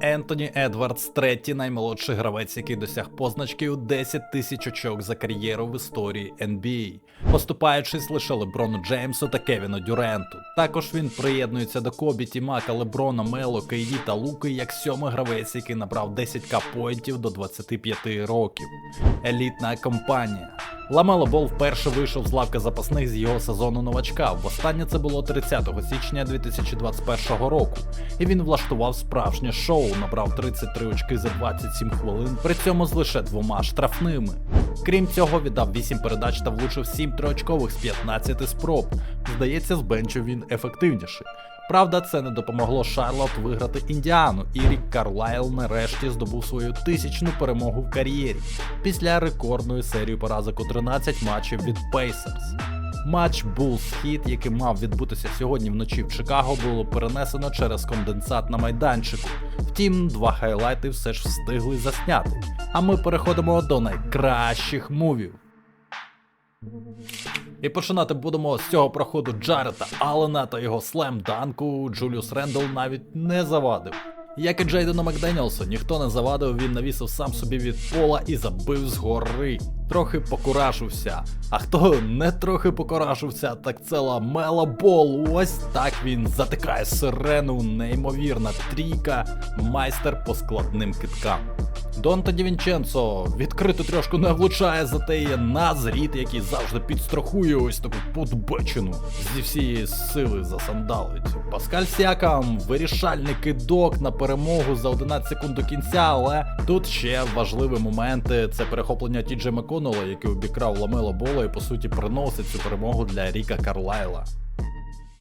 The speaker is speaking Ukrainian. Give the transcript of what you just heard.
Ентоні Едвардс, третій наймолодший гравець, який досяг позначки у 10 тисяч очок за кар'єру в історії NBA, поступаючись лише Леброну Джеймсу та Кевіну Дюренту. Також він приєднується до Кобі, Тімака, Леброна, Мело, Кейді та Луки як сьомий гравець, який набрав 10к поінтів до 25 років. Елітна компанія. Ламело Бол вперше вийшов з лавки запасних з його сезону новачка. Востаннє це було 30 січня 2021 року, і він влаштував справжнє шоу, набрав 33 очки за 27 хвилин, при цьому з лише двома штрафними. Крім цього, віддав 8 передач та влучив 7 триочкових з 15 спроб. Здається, з бенчу він ефективніший. Правда, це не допомогло Шарлот виграти Індіану, і Рік Карлайл нарешті здобув свою тисячну перемогу в кар'єрі після рекордної серії поразок у 13 матчів від Pacers. Матч Bulls Heat, який мав відбутися сьогодні вночі в Чикаго, було перенесено через конденсат на майданчику. Втім, два хайлайти все ж встигли засняти. А ми переходимо до найкращих мувів. І починати будемо з цього проходу Джарета Аллена та його слем-данку Джуліус Рендл навіть не завадив. Як і Джейдену Макденіелсу, ніхто не завадив, він навісив сам собі від пола і забив згори. Трохи покурашився. А хто не трохи покуражився, так це Ламела Бол. Ось так він затикає сирену, неймовірна трійка, майстер по складним киткам. Донта Дівінченцо відкрито трошку не влучає, зате є Назріт, який завжди підстрахує ось таку подбечину. Зі всієї сили засандалить. Паскаль Сякам, вирішальний кидок на перемогу за 11 секунд до кінця, але тут ще важливі моменти. Це перехоплення Тіджей Маконола, який обікрав Ламело Бола і по суті приносить цю перемогу для Ріка Карлайла.